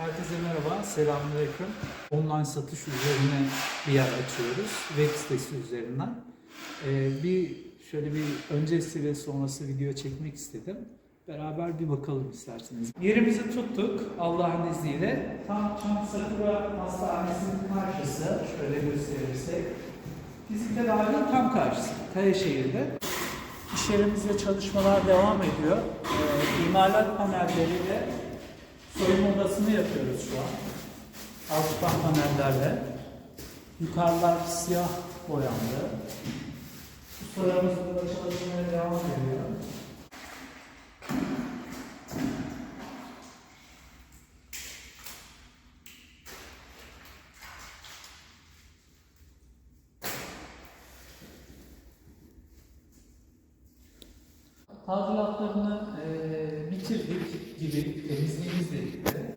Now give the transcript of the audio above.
Herkese merhaba, selamünaleyküm. Online satış üzerine bir yer açıyoruz, web sitesi üzerinden. Ee, bir şöyle bir öncesi ve sonrası video çekmek istedim. Beraber bir bakalım isterseniz. Yerimizi tuttuk Allah'ın izniyle. Tam Çam Sakura Hastanesi'nin karşısı, şöyle gösterirsek. Fizik tedavinin tam karşısı, Kayaşehir'de. İş yerimizde çalışmalar devam ediyor. Ee, imalat panelleriyle soyunma odasını yapıyoruz şu an. Alçıpan panellerle. Yukarılar siyah boyandı. Ustalarımız burada çalışmaya devam ediyor. Tadilatlarını temizliğimizi